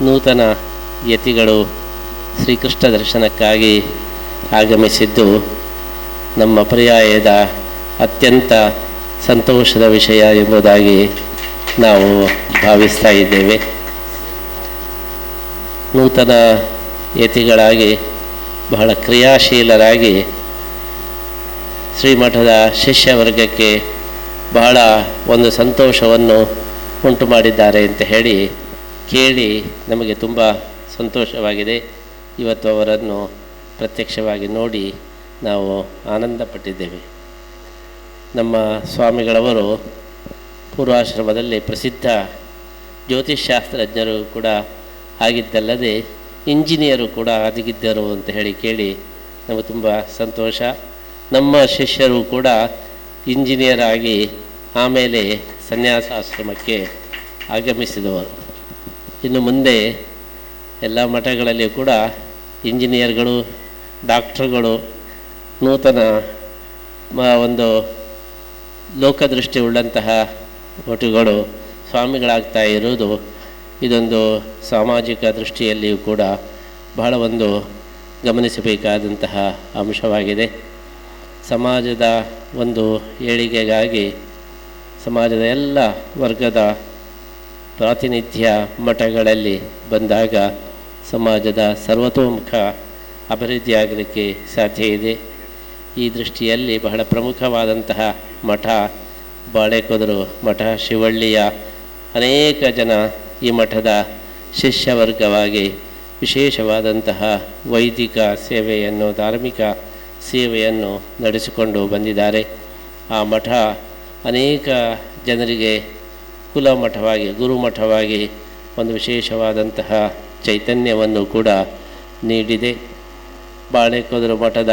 ನೂತನ ಯತಿಗಳು ಶ್ರೀಕೃಷ್ಣ ದರ್ಶನಕ್ಕಾಗಿ ಆಗಮಿಸಿದ್ದು ನಮ್ಮ ಪರ್ಯಾಯದ ಅತ್ಯಂತ ಸಂತೋಷದ ವಿಷಯ ಎಂಬುದಾಗಿ ನಾವು ಭಾವಿಸ್ತಾ ಇದ್ದೇವೆ. ನೂತನ ಯತಿಗಳಾಗಿ ಬಹಳ ಕ್ರಿಯಾಶೀಲರಾಗಿ ಶ್ರೀಮಠದ ಶಿಷ್ಯವರ್ಗಕ್ಕೆ ಬಹಳ ಒಂದು ಸಂತೋಷವನ್ನು ಉಂಟು ಮಾಡಿದ್ದಾರೆ ಅಂತ ಹೇಳಿ ಕೇಳಿ ನಮಗೆ ತುಂಬ ಸಂತೋಷವಾಗಿದೆ. ಇವತ್ತು ಅವರನ್ನು ಪ್ರತ್ಯಕ್ಷವಾಗಿ ನೋಡಿ ನಾವು ಆನಂದಪಟ್ಟಿದ್ದೇವೆ. ನಮ್ಮ ಸ್ವಾಮಿಗಳವರು ಪೂರ್ವಾಶ್ರಮದಲ್ಲಿ ಪ್ರಸಿದ್ಧ ಜ್ಯೋತಿಷ್ಶಾಸ್ತ್ರಜ್ಞರು ಕೂಡ ಆಗಿದ್ದಲ್ಲದೆ ಇಂಜಿನಿಯರು ಕೂಡ ಆಗಿದ್ದರು ಅಂತ ಹೇಳಿ ಕೇಳಿ ನಮಗೆ ತುಂಬ ಸಂತೋಷ. ನಮ್ಮ ಶಿಷ್ಯರು ಕೂಡ ಇಂಜಿನಿಯರ್ ಆಗಿ ಆಮೇಲೆ ಸನ್ಯಾಸಾಶ್ರಮಕ್ಕೆ ಆಗಮಿಸಿದವರು. ಇನ್ನು ಮುಂದೆ ಎಲ್ಲ ಮಠಗಳಲ್ಲಿ ಕೂಡ ಇಂಜಿನಿಯರ್ಗಳು, ಡಾಕ್ಟ್ರುಗಳು, ನೂತನ ಒಂದು ಲೋಕದೃಷ್ಟಿ ಉಳ್ಳಂತಹ ಒಟುಗಳು, ಸ್ವಾಮಿಗಳಾಗ್ತಾ ಇರುವುದು ಇದೊಂದು ಸಾಮಾಜಿಕ ದೃಷ್ಟಿಯಲ್ಲಿಯೂ ಕೂಡ ಬಹಳ ಒಂದು ಗಮನಿಸಬೇಕಾದಂತಹ ಅಂಶವಾಗಿದೆ. ಸಮಾಜದ ಒಂದು ಏಳಿಗೆಗಾಗಿ ಸಮಾಜದ ಎಲ್ಲ ವರ್ಗದ ಪ್ರಾತಿನಿಧ್ಯ ಮಠಗಳಲ್ಲಿ ಬಂದಾಗ ಸಮಾಜದ ಸರ್ವತೋಮುಖ ಅಭಿವೃದ್ಧಿಯಾಗಲಿಕ್ಕೆ ಸಾಧ್ಯ ಇದೆ. ಈ ದೃಷ್ಟಿಯಲ್ಲಿ ಬಹಳ ಪ್ರಮುಖವಾದಂತಹ ಮಠ ಬಾಳೆಕೊದರು ಮಠ ಶಿವಳ್ಳಿಯ ಅನೇಕ ಜನ ಈ ಮಠದ ಶಿಷ್ಯವರ್ಗವಾಗಿ ವಿಶೇಷವಾದಂತಹ ವೈದಿಕ ಸೇವೆಯನ್ನು, ಧಾರ್ಮಿಕ ಸೇವೆಯನ್ನು ನಡೆಸಿಕೊಂಡು ಬಂದಿದ್ದಾರೆ. ಆ ಮಠ ಅನೇಕ ಜನರಿಗೆ ಕುಲಮಠವಾಗಿ, ಗುರುಮಠವಾಗಿ ಒಂದು ವಿಶೇಷವಾದಂತಹ ಚೈತನ್ಯವನ್ನು ಕೂಡ ನೀಡಿದೆ. ಬಾಳೆಕೊದರು ಮಠದ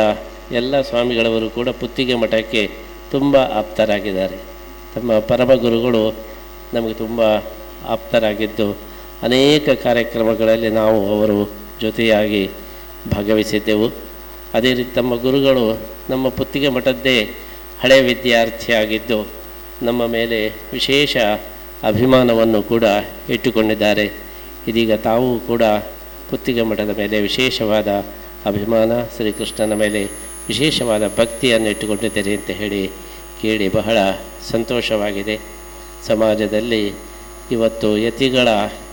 ಎಲ್ಲ ಸ್ವಾಮಿಗಳವರು ಕೂಡ ಪುತ್ತಿಗೆ ಮಠಕ್ಕೆ ತುಂಬ ಆಪ್ತರಾಗಿದ್ದಾರೆ. ತಮ್ಮ ಪರಮ ಗುರುಗಳು ನಮಗೆ ತುಂಬ ಆಪ್ತರಾಗಿದ್ದು, ಅನೇಕ ಕಾರ್ಯಕ್ರಮಗಳಲ್ಲಿ ನಾವು ಅವರು ಜೊತೆಯಾಗಿ ಭಾಗವಹಿಸಿದ್ದೆವು. ಅದೇ ರೀತಿ ತಮ್ಮ ಗುರುಗಳು ನಮ್ಮ ಪುತ್ತಿಗೆ ಮಠದ್ದೇ ಹಳೆಯ ವಿದ್ಯಾರ್ಥಿಯಾಗಿದ್ದು, ನಮ್ಮ ಮೇಲೆ ವಿಶೇಷ ಅಭಿಮಾನವನ್ನು ಕೂಡ ಇಟ್ಟುಕೊಂಡಿದ್ದಾರೆ. ಇದೀಗ ತಾವು ಕೂಡ ಪುತ್ತಿಗೆ ಮಠದ ಮೇಲೆ ವಿಶೇಷವಾದ ಅಭಿಮಾನ, ಶ್ರೀಕೃಷ್ಣನ ಮೇಲೆ ವಿಶೇಷವಾದ ಭಕ್ತಿಯನ್ನು ಇಟ್ಟುಕೊಂಡಿದ್ದಾರೆ ಅಂತ ಹೇಳಿ ಕೇಳಿ ಬಹಳ ಸಂತೋಷವಾಗಿದೆ. ಸಮಾಜದಲ್ಲಿ ಇವತ್ತು ಯತಿಗಳ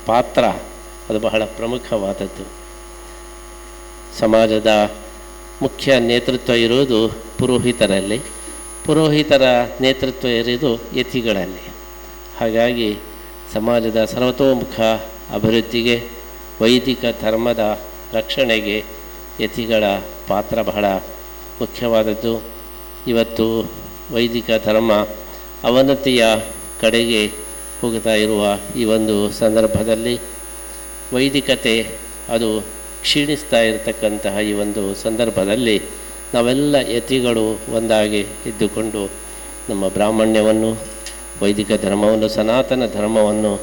ಪಾತ್ರ ಅದು ಬಹಳ ಪ್ರಮುಖವಾದದ್ದು. ಸಮಾಜದ ಮುಖ್ಯ ನೇತೃತ್ವ ಇರುವುದು ಪುರೋಹಿತರಲ್ಲಿ. ಪುರೋಹಿತರ ನೇತೃತ್ವ ಇರುವುದು ಯತಿಗಳಲ್ಲಿ. ಹಾಗಾಗಿ ಸಮಾಜದ ಸರ್ವತೋಮುಖ ಅಭಿವೃದ್ಧಿಗೆ ವೈದಿಕ ಧರ್ಮದ ರಕ್ಷಣೆಗೆ ಯತಿಗಳ ಪಾತ್ರ ಬಹಳ ಮುಖ್ಯವಾದದ್ದು. ಇವತ್ತು ವೈದಿಕ ಧರ್ಮ ಅವನತಿಯ ಕಡೆಗೆ ಹೋಗ್ತಾ ಇರುವ ಈ ಒಂದು ಸಂದರ್ಭದಲ್ಲಿ ವೈದಿಕತೆ ಅದು ಕ್ಷೀಣಿಸ್ತಾ ಇರತಕ್ಕಂತಹ ಈ ಒಂದು ಸಂದರ್ಭದಲ್ಲಿ ನಾವೆಲ್ಲ ಯತಿಗಳು ಒಂದಾಗಿ ಇದ್ದುಕೊಂಡು ನಮ್ಮ ಬ್ರಾಹ್ಮಣ್ಯವನ್ನು ವೈದಿಕ ಧರ್ಮವನ್ನು, ಸನಾತನ ಧರ್ಮವನ್ನು,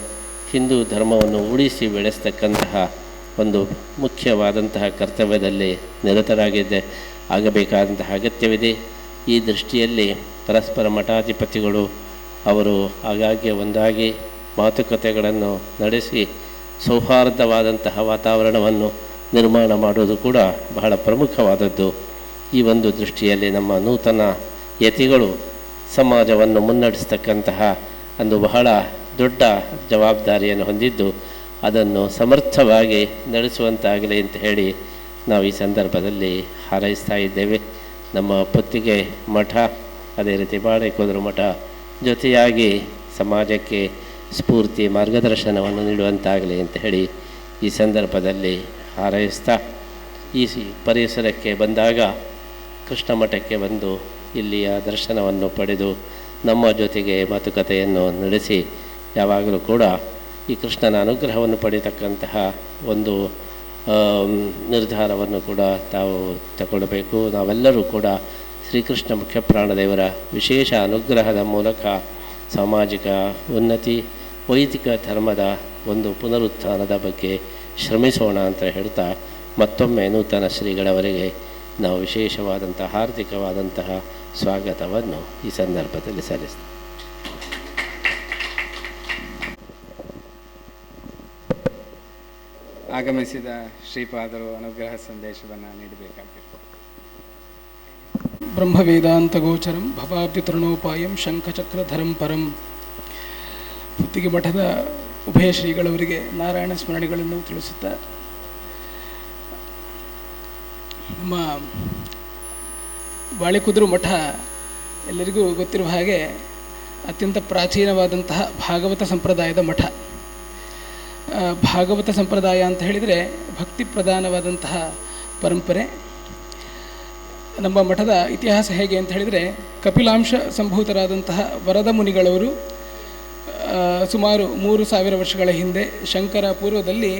ಹಿಂದೂ ಧರ್ಮವನ್ನು ಉಳಿಸಿ ಬೆಳೆಸ್ತಕ್ಕಂತಹ ಒಂದು ಮುಖ್ಯವಾದಂತಹ ಕರ್ತವ್ಯದಲ್ಲಿ ನಿರತರಾಗಿದ್ದೆ. ಆಗಬೇಕಾದಂತಹ ಅಗತ್ಯವಿದೆ. ಈ ದೃಷ್ಟಿಯಲ್ಲಿ ಪರಸ್ಪರ ಮಠಾಧಿಪತಿಗಳು ಅವರು ಆಗಾಗ್ಗೆ ಒಂದಾಗಿ ಮಾತುಕತೆಗಳನ್ನು ನಡೆಸಿ ಸೌಹಾರ್ದವಾದಂತಹ ವಾತಾವರಣವನ್ನು ನಿರ್ಮಾಣ ಮಾಡುವುದು ಕೂಡ ಬಹಳ ಪ್ರಮುಖವಾದದ್ದು. ಈ ಒಂದು ದೃಷ್ಟಿಯಲ್ಲಿ ನಮ್ಮ ನೂತನ ಯತಿಗಳು ಸಮಾಜವನ್ನು ಮುನ್ನಡೆಸ್ತಕ್ಕಂತಹ ಒಂದು ಬಹಳ ದೊಡ್ಡ ಜವಾಬ್ದಾರಿಯನ್ನು ಹೊಂದಿದ್ದು, ಅದನ್ನು ಸಮರ್ಥವಾಗಿ ನಡೆಸುವಂತಾಗಲಿ ಅಂತ ಹೇಳಿ ನಾವು ಈ ಸಂದರ್ಭದಲ್ಲಿ ಹಾರೈಸ್ತಾ ಇದ್ದೇವೆ. ನಮ್ಮ ಪುತ್ತಿಗೆ ಮಠ, ಅದೇ ರೀತಿ ಬಾಳೆಕೋದರು ಮಠ ಜೊತೆಯಾಗಿ ಸಮಾಜಕ್ಕೆ ಸ್ಫೂರ್ತಿ ಮಾರ್ಗದರ್ಶನವನ್ನು ನೀಡುವಂತಾಗಲಿ ಅಂತ ಹೇಳಿ ಈ ಸಂದರ್ಭದಲ್ಲಿ ಹಾರೈಸ್ತಾ, ಈ ಪರಿಸರಕ್ಕೆ ಬಂದಾಗ ಕೃಷ್ಣ ಮಠಕ್ಕೆ ಬಂದು ಇಲ್ಲಿಯ ದರ್ಶನವನ್ನು ಪಡೆದು ನಮ್ಮ ಜೊತೆಗೆ ಮಾತುಕತೆಯನ್ನು ನಡೆಸಿ ಯಾವಾಗಲೂ ಕೂಡ ಈ ಕೃಷ್ಣನ ಅನುಗ್ರಹವನ್ನು ಪಡೆಯತಕ್ಕಂತಹ ಒಂದು ನಿರ್ಧಾರವನ್ನು ಕೂಡ ತಾವು ತಗೊಳ್ಬೇಕು. ನಾವೆಲ್ಲರೂ ಕೂಡ ಶ್ರೀಕೃಷ್ಣ ಮುಖ್ಯ ಪ್ರಾಣದೇವರ ವಿಶೇಷ ಅನುಗ್ರಹದ ಮೂಲಕ ಸಾಮಾಜಿಕ ಉನ್ನತಿ, ವೈದಿಕ ಧರ್ಮದ ಒಂದು ಪುನರುತ್ಥಾನದ ಬಗ್ಗೆ ಶ್ರಮಿಸೋಣ ಅಂತ ಹೇಳ್ತಾ ಮತ್ತೊಮ್ಮೆ ನೂತನ ಶ್ರೀಗಳವರೆಗೆ ನಾವು ವಿಶೇಷವಾದಂತಹ ಹಾರ್ದಿಕವಾದಂತಹ ಸ್ವಾಗತವನ್ನು ಈ ಸಂದರ್ಭದಲ್ಲಿ ಸಲ್ಲಿಸ್ತೇವೆ ಆಗಮಿಸಿದ ಶ್ರೀಪಾದರು ಅನುಗ್ರಹ ಸಂದೇಶವನ್ನು ನೀಡಬೇಕಾಗಿತ್ತು. ಬ್ರಹ್ಮವೇದಾಂತಗೋಚರಂ ಶಂಖಚಕ್ರ ಶಂಖಚಕ್ರಧರಂ ಪರಂ. ಮುತ್ತಿಗೆ ಮಠದ ಉಭಯ ಶ್ರೀಗಳವರಿಗೆ ನಾರಾಯಣ ಸ್ಮರಣೆಗಳನ್ನು ತಿಳಿಸುತ್ತಾ ನಮ್ಮ ಬಾಳೆಕುದುರು ಮಠ ಎಲ್ಲರಿಗೂ ಗೊತ್ತಿರುವ ಹಾಗೆ ಅತ್ಯಂತ ಪ್ರಾಚೀನವಾದಂತಹ ಭಾಗವತ ಸಂಪ್ರದಾಯದ ಮಠ. ಭಾಗವತ ಸಂಪ್ರದಾಯ ಅಂತ ಹೇಳಿದರೆ ಭಕ್ತಿ ಪ್ರಧಾನವಾದಂತಹ ಪರಂಪರೆ. ನಮ್ಮ ಮಠದ ಇತಿಹಾಸ ಹೇಗೆ ಅಂತ ಹೇಳಿದರೆ ಕಪಿಲಾಂಶ ಸಂಭೂತರಾದಂತಹ ವರದ ಮುನಿಗಳವರು ಸುಮಾರು ಮೂರು ಸಾವಿರ ವರ್ಷಗಳ ಹಿಂದೆ ಶಂಕರ ಪೂರ್ವದಲ್ಲಿ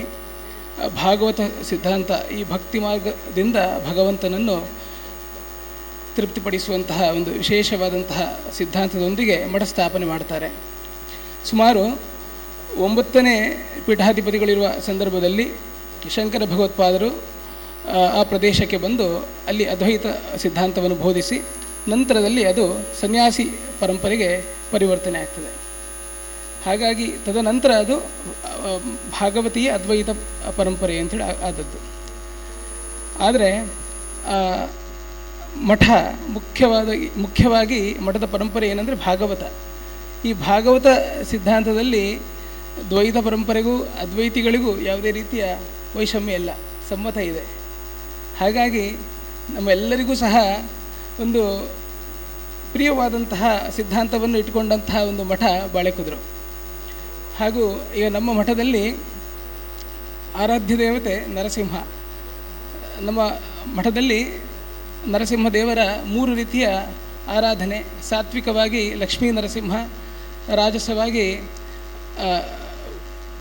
ಭಾಗವತ ಸಿದ್ಧಾಂತ ಈ ಭಕ್ತಿ ಮಾರ್ಗದಿಂದ ಭಗವಂತನನ್ನು ತೃಪ್ತಿಪಡಿಸುವಂತಹ ಒಂದು ವಿಶೇಷವಾದಂತಹ ಸಿದ್ಧಾಂತದೊಂದಿಗೆ ಮಠ ಸ್ಥಾಪನೆ ಮಾಡ್ತಾರೆ. ಸುಮಾರು ಒಂಬತ್ತನೇ ಪೀಠಾಧಿಪತಿಗಳಿರುವ ಸಂದರ್ಭದಲ್ಲಿ ಶಂಕರ ಭಗವತ್ಪಾದರು ಆ, ಆ ಪ್ರದೇಶಕ್ಕೆ ಬಂದು ಅಲ್ಲಿ ಅದ್ವೈತ ಸಿದ್ಧಾಂತವನ್ನು ಬೋಧಿಸಿ ನಂತರದಲ್ಲಿ ಅದು ಸನ್ಯಾಸಿ ಪರಂಪರೆಗೆ ಪರಿವರ್ತನೆ ಆಗ್ತದೆ. ಹಾಗಾಗಿ ತದನಂತರ ಅದು ಭಾಗವತೀಯ ಅದ್ವೈತ ಪರಂಪರೆ ಅಂತೇಳಿ ಆದದ್ದು. ಆದರೆ ಮಠ ಮುಖ್ಯವಾದ, ಮುಖ್ಯವಾಗಿ ಮಠದ ಪರಂಪರೆ ಏನಂದರೆ ಭಾಗವತ. ಈ ಭಾಗವತ ಸಿದ್ಧಾಂತದಲ್ಲಿ ದ್ವೈತ ಪರಂಪರೆಗೂ, ಅದ್ವೈತಿಗಳಿಗೂ ಯಾವುದೇ ರೀತಿಯ ವೈಷಮ್ಯ ಇಲ್ಲ, ಸಮ್ಮತ ಇದೆ. ಹಾಗಾಗಿ ನಮ್ಮೆಲ್ಲರಿಗೂ ಸಹ ಒಂದು ಪ್ರಿಯವಾದಂತಹ ಸಿದ್ಧಾಂತವನ್ನು ಇಟ್ಕೊಂಡಂತಹ ಒಂದು ಮಠ ಬಾಳೆಕುದ್ರು. ಹಾಗೂ ಈಗ ನಮ್ಮ ಮಠದಲ್ಲಿ ಆರಾಧ್ಯ ದೇವತೆ ನರಸಿಂಹ. ನಮ್ಮ ಮಠದಲ್ಲಿ ನರಸಿಂಹ ದೇವರ ಮೂರು ರೀತಿಯ ಆರಾಧನೆ. ಸಾತ್ವಿಕವಾಗಿ ಲಕ್ಷ್ಮೀ ನರಸಿಂಹ, ರಾಜಸವಾಗಿ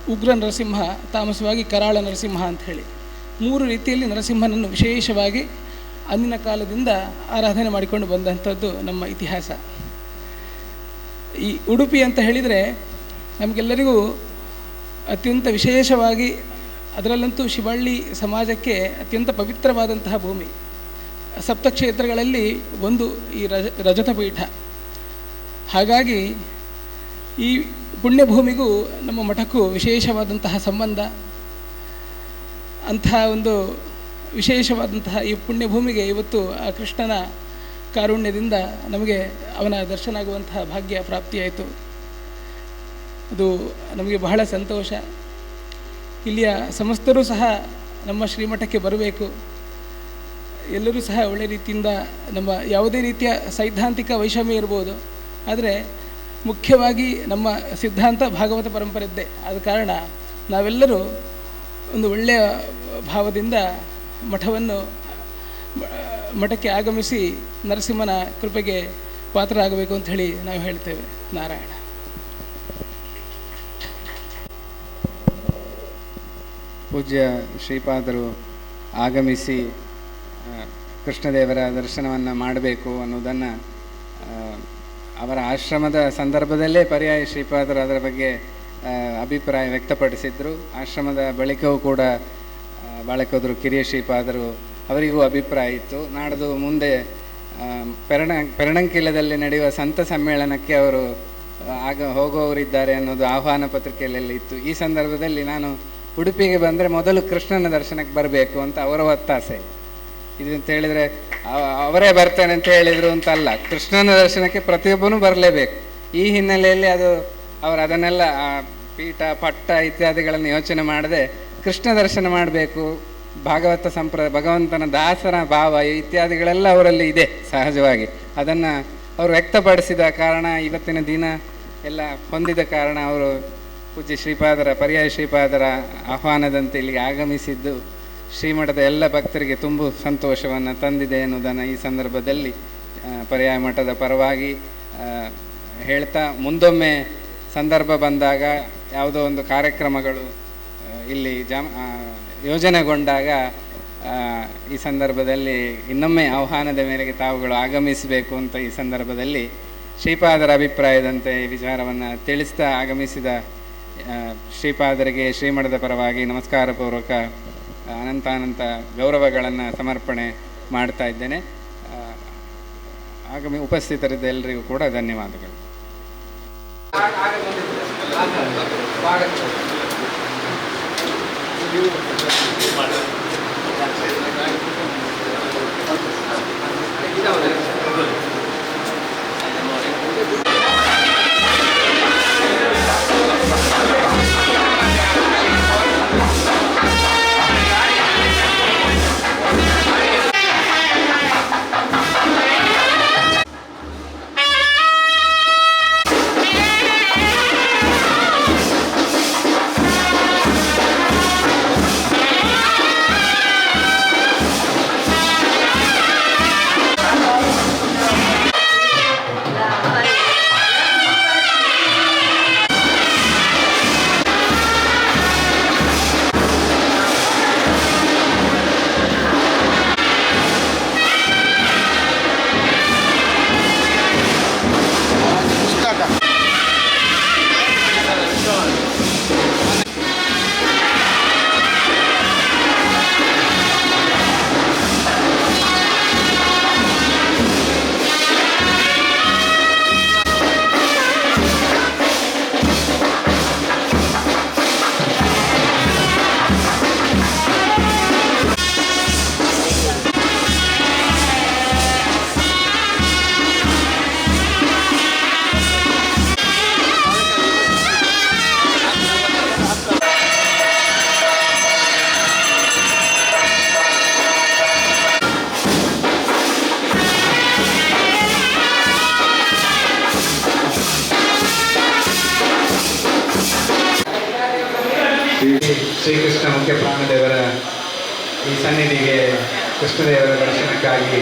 ಉಗ್ರ ನರಸಿಂಹ, ತಾಮಸವಾಗಿ ಕರಾಳ ನರಸಿಂಹ ಅಂತ ಹೇಳಿ. ಮೂರು ರೀತಿಯಲ್ಲಿ ನರಸಿಂಹನನ್ನು ವಿಶೇಷವಾಗಿ ಅಂದಿನ ಕಾಲದಿಂದ ಆರಾಧನೆ ಮಾಡಿಕೊಂಡು ಬಂದಂಥದ್ದು ನಮ್ಮ ಇತಿಹಾಸ. ಈ ಉಡುಪಿ ಅಂತ ಹೇಳಿದರೆ ನಮಗೆಲ್ಲರಿಗೂ ಅತ್ಯಂತ ವಿಶೇಷವಾಗಿ ಅದರಲ್ಲಂತೂ ಶಿವಳ್ಳಿ ಸಮಾಜಕ್ಕೆ ಅತ್ಯಂತ ಪವಿತ್ರವಾದಂತಹ ಭೂಮಿ. ಸಪ್ತಕ್ಷೇತ್ರಗಳಲ್ಲಿ ಒಂದು ಈ ರಜ ರಜತ ಪೀಠ ಹಾಗಾಗಿ ಈ ಪುಣ್ಯಭೂಮಿಗೂ ನಮ್ಮ ಮಠಕ್ಕೂ ವಿಶೇಷವಾದಂತಹ ಸಂಬಂಧ. ಅಂತಹ ಒಂದು ವಿಶೇಷವಾದಂತಹ ಈ ಪುಣ್ಯಭೂಮಿಗೆ ಇವತ್ತು ಆ ಕೃಷ್ಣನ ಕಾರುಣ್ಯದಿಂದ ನಮಗೆ ಅವನ ದರ್ಶನ ಆಗುವಂತಹ ಭಾಗ್ಯ ಪ್ರಾಪ್ತಿಯಾಯಿತು. ಅದು ನಮಗೆ ಬಹಳ ಸಂತೋಷ. ಇಲ್ಲಿಯ ಸಮಸ್ತರು ಸಹ ನಮ್ಮ ಶ್ರೀಮಠಕ್ಕೆ ಬರಬೇಕು. ಎಲ್ಲರೂ ಸಹ ಒಳ್ಳೆ ರೀತಿಯಿಂದ ನಮ್ಮ ಯಾವುದೇ ರೀತಿಯ ಸೈದ್ಧಾಂತಿಕ ವೈಷಮ್ಯ ಇರ್ಬೋದು. ಆದರೆ ಮುಖ್ಯವಾಗಿ ನಮ್ಮ ಸಿದ್ಧಾಂತ ಭಾಗವತ ಪರಂಪರೆದ್ದೇ ಆದ ಕಾರಣ ನಾವೆಲ್ಲರೂ ಒಂದು ಒಳ್ಳೆಯ ಭಾವದಿಂದ ಮಠವನ್ನು ಮಠಕ್ಕೆ ಆಗಮಿಸಿ ನರಸಿಂಹನ ಕೃಪೆಗೆ ಪಾತ್ರರಾಗಬೇಕು ಅಂತ ಹೇಳಿ ನಾವು ಹೇಳ್ತೇವೆ. ನಾರಾಯಣ. ಪೂಜ್ಯ ಶ್ರೀಪಾದರು ಆಗಮಿಸಿ ಕೃಷ್ಣದೇವರ ದರ್ಶನವನ್ನು ಮಾಡಬೇಕು ಅನ್ನೋದನ್ನು ಅವರ ಆಶ್ರಮದ ಸಂದರ್ಭದಲ್ಲೇ ಪರ್ಯಾಯ ಶ್ರೀಪಾದರು ಅದರ ಬಗ್ಗೆ ಅಭಿಪ್ರಾಯ ವ್ಯಕ್ತಪಡಿಸಿದರು. ಆಶ್ರಮದ ಬಳಿಕವೂ ಕೂಡ ಬಾಳಕೋದರು ಕಿರಿಯ ಶ್ರೀಪಾದರು ಅವರಿಗೂ ಅಭಿಪ್ರಾಯ ಇತ್ತು. ನಾಡ್ದು ಮುಂದೆ ಪೆರಣ ಪೆರಣಂಕಿಲದಲ್ಲಿ ನಡೆಯುವ ಸಂತ ಸಮ್ಮೇಳನಕ್ಕೆ ಅವರು ಆಗ ಹೋಗುವವರಿದ್ದಾರೆ ಅನ್ನೋದು ಆಹ್ವಾನ ಪತ್ರಿಕೆಯಲ್ಲೆಲ್ಲ ಇತ್ತು. ಈ ಸಂದರ್ಭದಲ್ಲಿ ನಾನು ಉಡುಪಿಗೆ ಬಂದರೆ ಮೊದಲು ಕೃಷ್ಣನ ದರ್ಶನಕ್ಕೆ ಬರಬೇಕು ಅಂತ ಅವರ ಒತ್ತಾಸೆ ಇದು. ಅಂತ ಹೇಳಿದರೆ ಅವ- ಅವರೇ ಬರ್ತೇನೆ ಅಂತ ಹೇಳಿದರು ಅಂತ ಅಲ್ಲ ಕೃಷ್ಣನ ದರ್ಶನಕ್ಕೆ ಪ್ರತಿಯೊಬ್ಬನೂ ಬರಲೇಬೇಕು. ಈ ಹಿನ್ನೆಲೆಯಲ್ಲಿ ಅದು, ಅವರು ಅದನ್ನೆಲ್ಲ ಪೀಠ, ಪಟ್ಟ ಇತ್ಯಾದಿಗಳನ್ನು ಯೋಚನೆ ಮಾಡದೆ ಕೃಷ್ಣ ದರ್ಶನ ಮಾಡಬೇಕು. ಭಾಗವತ ಸಂಪ್ರ, ಭಗವಂತನ ದಾಸನ ಭಾವ ಇತ್ಯಾದಿಗಳೆಲ್ಲ ಅವರಲ್ಲಿ ಇದೆ ಸಹಜವಾಗಿ. ಅದನ್ನು ಅವರು ವ್ಯಕ್ತಪಡಿಸಿದ ಕಾರಣ ಇವತ್ತಿನ ದಿನ ಎಲ್ಲ ಹೊಂದಿದ ಕಾರಣ ಅವರು ಪೂಜ್ಯ ಶ್ರೀಪಾದರ, ಪರ್ಯಾಯ ಶ್ರೀಪಾದರ ಆಹ್ವಾನದಂತೆ ಇಲ್ಲಿ ಆಗಮಿಸಿದ್ದು, ಶ್ರೀಮಠದ ಎಲ್ಲ ಭಕ್ತರಿಗೆ ತುಂಬು ಸಂತೋಷವನ್ನು ತಂದಿದೆ ಎನ್ನುವುದನ್ನು ಈ ಸಂದರ್ಭದಲ್ಲಿ ಪರ್ಯಾಯ ಮಠದ ಪರವಾಗಿ ಹೇಳ್ತಾ ಮುಂದೊಮ್ಮೆ ಸಂದರ್ಭ ಬಂದಾಗ ಯಾವುದೋ ಒಂದು ಕಾರ್ಯಕ್ರಮಗಳು ಇಲ್ಲಿ ಜಾಮ್ ಯೋಜನೆಗೊಂಡಾಗ ಈ ಸಂದರ್ಭದಲ್ಲಿ ಇನ್ನೊಮ್ಮೆ ಆಹ್ವಾನದ ಮೇರೆಗೆ ತಾವುಗಳು ಆಗಮಿಸಬೇಕು ಅಂತ ಈ ಸಂದರ್ಭದಲ್ಲಿ ಶ್ರೀಪಾದರ ಅಭಿಪ್ರಾಯದಂತೆ ಈ ವಿಚಾರವನ್ನು ತಿಳಿಸ್ತಾ ಆಗಮಿಸಿದ ಶ್ರೀಪಾದರಿಗೆ ಶ್ರೀಮಠದ ಪರವಾಗಿ ನಮಸ್ಕಾರಪೂರ್ವಕ ಅನಂತಾನಂತ ಗೌರವಗಳನ್ನು ಸಮರ್ಪಣೆ ಮಾಡ್ತಾ ಇದ್ದೇನೆ. ಆಗಮಿ ಉಪಸ್ಥಿತರಿದ್ದ ಎಲ್ಲರಿಗೂ ಕೂಡ ಧನ್ಯವಾದಗಳು. ಶ್ರೀ ಶ್ರೀಕೃಷ್ಣ ಮುಖ್ಯ ಪ್ರಾಣದೇವರ ಈ ಸನ್ನಿಧಿಗೆ ಕೃಷ್ಣದೇವರ ದರ್ಶನಕ್ಕಾಗಿ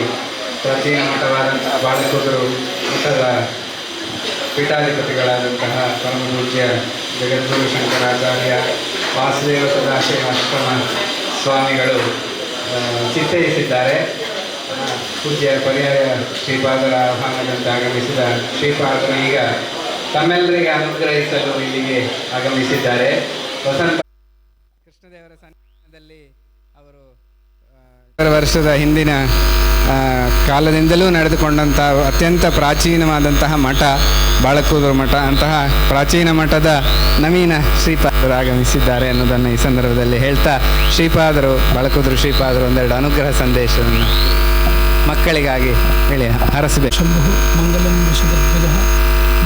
ಪ್ರಾಚೀನ ಮಠವಾದಂತಹ ಬಾಳಕೂದರು ಮಠದ ಪೀಠಾಧಿಪತಿಗಳಾದಂತಹ ಪರಮ ಪೂಜ್ಯ ಜಗದ್ಗುರು ಶಂಕರಾಚಾರ್ಯ ವಾಸುದೇವ ಸದಾಶಿವ ಆಶ್ರಮ ಸ್ವಾಮಿಗಳು ಆ, ಪೂಜ್ಯ ಪರ್ಯಾಯ ಶ್ರೀಪಾದರ ಆಹ್ವಾನದಂತೆ ಆಗಮಿಸಿದ ಶ್ರೀಪಾದರು ಈಗ ತಮ್ಮೆಲ್ಲರಿಗೆ ಅನುಗ್ರಹಿಸಲು ಇಲ್ಲಿಗೆ ಆಗಮಿಸಿದ್ದಾರೆ. ವಸಂತ ಅವರು ವರ್ಷದ ಹಿಂದಿನ ಕಾಲದಿಂದಲೂ ನಡೆದುಕೊಂಡಂತಹ ಅತ್ಯಂತ ಪ್ರಾಚೀನವಾದಂತಹ ಮಠ ಬಾಳಕೂದರು ಮಠ ಅಂತಹ ಪ್ರಾಚೀನ ಮಠದ ನವೀನ ಶ್ರೀಪಾದರು ಆಗಮಿಸಿದ್ದಾರೆ ಅನ್ನೋದನ್ನು ಈ ಸಂದರ್ಭದಲ್ಲಿ ಹೇಳ್ತಾ ಶ್ರೀಪಾದರು ಬಾಳಕೂದರು ಶ್ರೀಪಾದರು ಒಂದೆರಡು ಅನುಗ್ರಹ ಸಂದೇಶವನ್ನು ಮಕ್ಕಳಿಗಾಗಿ ಹೇಳಿ ಹರಸಬೇಕು. ಶಂಭು ಮಂಗಲಂ ವಿಷಧ್ವಜ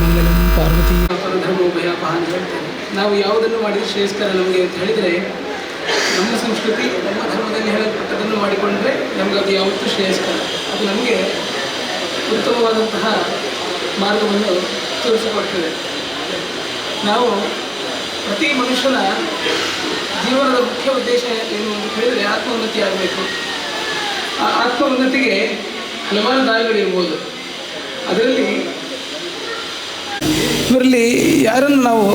ಮಂಗಲಂ ಪಾರ್ವತಿ. ಧರ್ಮೋಭಯಪಾಹ ಅಂತ ಹೇಳ್ತೇನೆ ನಾವು ಯಾವುದನ್ನು ಮಾಡಿದ್ರೆ ನಮಗೆ ಅಂತ ಹೇಳಿದರೆ ನಮ್ಮ ಸಂಸ್ಕೃತಿ, ನಮ್ಮ ಧರ್ಮದಲ್ಲಿ ಹೇಳಲ್ಪಟ್ಟದನ್ನು ಮಾಡಿಕೊಂಡ್ರೆ ನಮಗೆ ಅದು ಯಾವತ್ತೂ ಶ್ರೇಯಸ್ಕರ. ಅದು ನಮಗೆ ಉತ್ತಮವಾದಂತಹ ಮಾರ್ಗವನ್ನು ತೋರಿಸಿಕೊಡ್ತದೆ. ನಾವು ಪ್ರತಿ ಮನುಷ್ಯನ ಜೀವನದ ಮುಖ್ಯ ಉದ್ದೇಶ ಏನು ಅಂತ ಹೇಳಿದರೆ ಆತ್ಮೋನ್ನತಿ ಆಗಬೇಕು. ಆ ಆತ್ಮೋನ್ನತಿಗೆ ಹಲವಾರು ದಾರಿಗಳಿರ್ಬೋದು ಅದರಲ್ಲಿ ಇವರಲ್ಲಿ ಯಾರನ್ನು ನಾವು,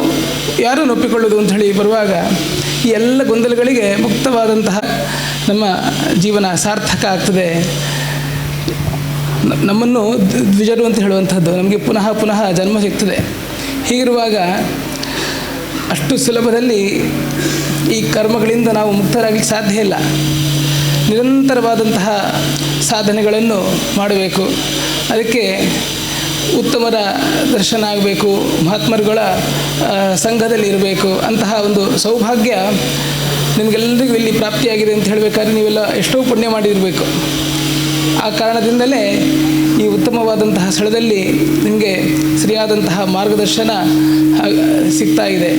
ಯಾರನ್ನು ಒಪ್ಪಿಕೊಳ್ಳೋದು ಅಂತ ಹೇಳಿ ಬರುವಾಗ ಈ ಎಲ್ಲ ಗೊಂದಲಗಳಿಗೆ ಮುಕ್ತವಾದಂತಹ ನಮ್ಮ ಜೀವನ ಸಾರ್ಥಕ ಆಗ್ತದೆ. ನಮ್ಮನ್ನು ದ್ವಿಜರು ಅಂತ ಹೇಳುವಂಥದ್ದು ನಮಗೆ ಪುನಃ ಪುನಃ ಜನ್ಮ ಸಿಗ್ತದೆ. ಹೀಗಿರುವಾಗ ಅಷ್ಟು ಸುಲಭದಲ್ಲಿ ಈ ಕರ್ಮಗಳಿಂದ ನಾವು ಮುಕ್ತರಾಗಲಿಕ್ಕೆ ಸಾಧ್ಯ ಇಲ್ಲ. ನಿರಂತರವಾದಂತಹ ಸಾಧನೆಗಳನ್ನು ಮಾಡಬೇಕು. ಅದಕ್ಕೆ ಉತ್ತಮರ ದರ್ಶನ ಆಗಬೇಕು, ಮಹಾತ್ಮರುಗಳ ಸಂಘದಲ್ಲಿ ಇರಬೇಕು ಅಂತಹ ಒಂದು ಸೌಭಾಗ್ಯ ನಿಮಗೆಲ್ಲರಿಗೂ ಇಲ್ಲಿ ಪ್ರಾಪ್ತಿಯಾಗಿದೆ ಅಂತ ಹೇಳಬೇಕಾದ್ರೆ ನೀವೆಲ್ಲ ಎಷ್ಟೋ ಪುಣ್ಯ ಮಾಡಿರಬೇಕು. ಆ ಕಾರಣದಿಂದಲೇ ಈ ಉತ್ತಮವಾದಂತಹ ಸ್ಥಳದಲ್ಲಿ ನಿಮಗೆ ಸರಿಯಾದಂತಹ ಮಾರ್ಗದರ್ಶನ ಸಿಗ್ತಾ ಇದೆ.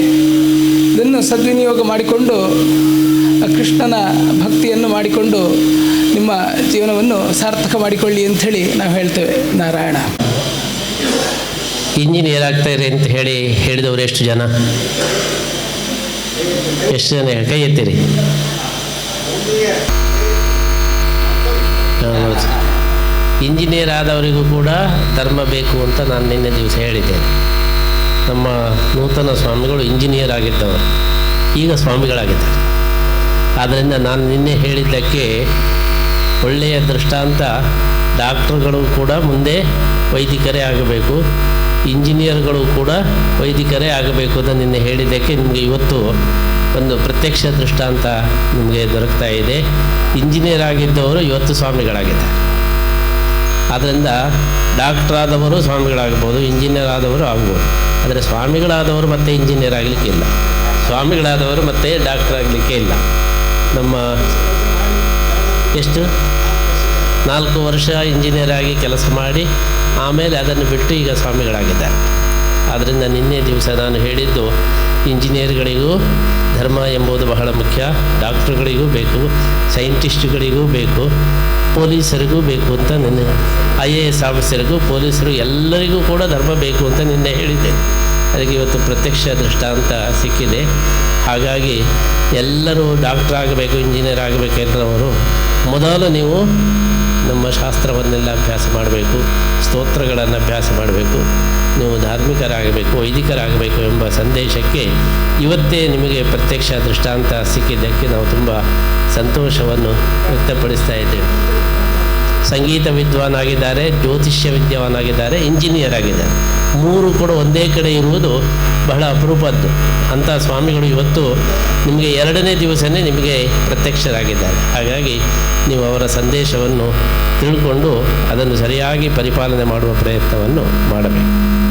ಇದನ್ನು ಸದ್ವಿನಿಯೋಗ ಮಾಡಿಕೊಂಡು ಕೃಷ್ಣನ ಭಕ್ತಿಯನ್ನು ಮಾಡಿಕೊಂಡು ನಿಮ್ಮ ಜೀವನವನ್ನು ಸಾರ್ಥಕ ಮಾಡಿಕೊಳ್ಳಿ ಅಂಥೇಳಿ ನಾವು ಹೇಳ್ತೇವೆ. ನಾರಾಯಣ. ಇಂಜಿನಿಯರ್ ಆಗ್ತಾಯಿರಿ ಅಂತ ಹೇಳಿ ಹೇಳಿದವರು ಎಷ್ಟು ಜನ? ಎಷ್ಟು ಜನ? ಕೈ ಎತ್ತಿರಿ. ಇಂಜಿನಿಯರ್ ಆದವರಿಗೂ ಕೂಡ ಧರ್ಮ ಬೇಕು ಅಂತ ನಾನು ನಿನ್ನೆ ದಿವಸ ಹೇಳಿದ್ದೇನೆ. ನಮ್ಮ ನೂತನ ಸ್ವಾಮಿಗಳು ಇಂಜಿನಿಯರ್ ಆಗಿದ್ದವರು. ಈಗ ಸ್ವಾಮಿಗಳಾಗಿದ್ದಾರೆ. ಆದ್ದರಿಂದ ನಾನು ನಿನ್ನೆ ಹೇಳಿದ್ದಕ್ಕೆ ಒಳ್ಳೆಯ ದೃಷ್ಟಾಂತ ಡಾಕ್ಟ್ರುಗಳು ಕೂಡ ಮುಂದೆ ವೈದಿಕರೇ ಆಗಬೇಕು. ಇಂಜಿನಿಯರ್ಗಳು ಕೂಡ ವೈದಿಕರೇ ಆಗಬೇಕು ಅಂತ ನಿನ್ನೆ ಹೇಳಿದ್ದಕ್ಕೆ ನಿಮಗೆ ಇವತ್ತು ಒಂದು ಪ್ರತ್ಯಕ್ಷ ದೃಷ್ಟಾಂತ ನಿಮಗೆ ದೊರಕ್ತಾ ಇದೆ. ಇಂಜಿನಿಯರ್ ಆಗಿದ್ದವರು ಇವತ್ತು ಸ್ವಾಮಿಗಳಾಗಿದ್ದಾರೆ. ಆದ್ದರಿಂದ ಡಾಕ್ಟರ್ ಆದವರು ಸ್ವಾಮಿಗಳಾಗ್ಬೋದು ಇಂಜಿನಿಯರ್ ಆದವರು ಆಗ್ಬೋದು. ಆದರೆ ಸ್ವಾಮಿಗಳಾದವರು ಮತ್ತೆ ಇಂಜಿನಿಯರ್ ಆಗಲಿಕ್ಕಿಲ್ಲ ಸ್ವಾಮಿಗಳಾದವರು ಮತ್ತೆ ಡಾಕ್ಟರ್ ಆಗಲಿಕ್ಕೆ ಇಲ್ಲ. ನಮ್ಮ ಎಷ್ಟು? ನಾಲ್ಕು ವರ್ಷ ಇಂಜಿನಿಯರ್ ಆಗಿ ಕೆಲಸ ಮಾಡಿ ಆಮೇಲೆ ಅದನ್ನು ಬಿಟ್ಟು ಈಗ ಸ್ವಾಮಿಗಳಾಗಿದ್ದಾರೆ. ಆದ್ದರಿಂದ ನಿನ್ನೆ ದಿವಸ ನಾನು ಹೇಳಿದ್ದು, ಇಂಜಿನಿಯರ್ಗಳಿಗೂ ಧರ್ಮ ಎಂಬುದು ಬಹಳ ಮುಖ್ಯ, ಡಾಕ್ಟ್ರುಗಳಿಗೂ ಬೇಕು, ಸೈಂಟಿಸ್ಟ್ಗಳಿಗೂ ಬೇಕು, ಪೊಲೀಸರಿಗೂ ಬೇಕು ಅಂತ ನಿನ್ನೆ, ಐ ಎ ಎಸ್ ಆಫೀಸರಿಗೂ, ಪೊಲೀಸರು ಎಲ್ಲರಿಗೂ ಕೂಡ ಧರ್ಮ ಬೇಕು ಅಂತ ನಿನ್ನೆ ಹೇಳಿದ್ದೆ. ಅದಕ್ಕೆ ಇವತ್ತು ಪ್ರತ್ಯಕ್ಷ ದೃಷ್ಟಾಂತ ಸಿಕ್ಕಿದೆ. ಹಾಗಾಗಿ ಎಲ್ಲರೂ ಡಾಕ್ಟ್ರ್ ಆಗಬೇಕು ಇಂಜಿನಿಯರ್ ಆಗಬೇಕು ಎನ್ನುವರು ಮೊದಲು ನೀವು ನಮ್ಮ ಶಾಸ್ತ್ರವನ್ನೆಲ್ಲ ಅಭ್ಯಾಸ ಮಾಡಬೇಕು, ಸ್ತೋತ್ರಗಳನ್ನು ಅಭ್ಯಾಸ ಮಾಡಬೇಕು, ನೀವು ಧಾರ್ಮಿಕರಾಗಬೇಕು, ವೈದಿಕರಾಗಬೇಕು ಎಂಬ ಸಂದೇಶಕ್ಕೆ ಇವತ್ತೇ ನಿಮಗೆ ಪ್ರತ್ಯಕ್ಷ ದೃಷ್ಟಾಂತ ಸಿಕ್ಕಿದ್ದಕ್ಕೆ ನಾವು ತುಂಬ ಸಂತೋಷವನ್ನು ವ್ಯಕ್ತಪಡಿಸ್ತಾ ಇದ್ದೇವೆ. ಸಂಗೀತ ವಿದ್ವಾನಾಗಿದ್ದಾರೆ, ಜ್ಯೋತಿಷ್ಯ ವಿದ್ವಾನಾಗಿದ್ದಾರೆ ಇಂಜಿನಿಯರ್ ಆಗಿದ್ದಾರೆ. ಮೂರು ಕೂಡ ಒಂದೇ ಕಡೆ ಇರುವುದು ಬಹಳ ಅಪರೂಪದ್ದು. ಅಂಥ ಸ್ವಾಮಿಗಳು ಇವತ್ತು ನಿಮಗೆ ಎರಡನೇ ದಿವಸನೇ ನಿಮಗೆ ಪ್ರತ್ಯಕ್ಷರಾಗಿದ್ದಾರೆ. ಹಾಗಾಗಿ ನೀವು ಅವರ ಸಂದೇಶವನ್ನು ತಿಳ್ಕೊಂಡು ಅದನ್ನು ಸರಿಯಾಗಿ ಪರಿಪಾಲನೆ ಮಾಡುವ ಪ್ರಯತ್ನವನ್ನು ಮಾಡಬೇಕು.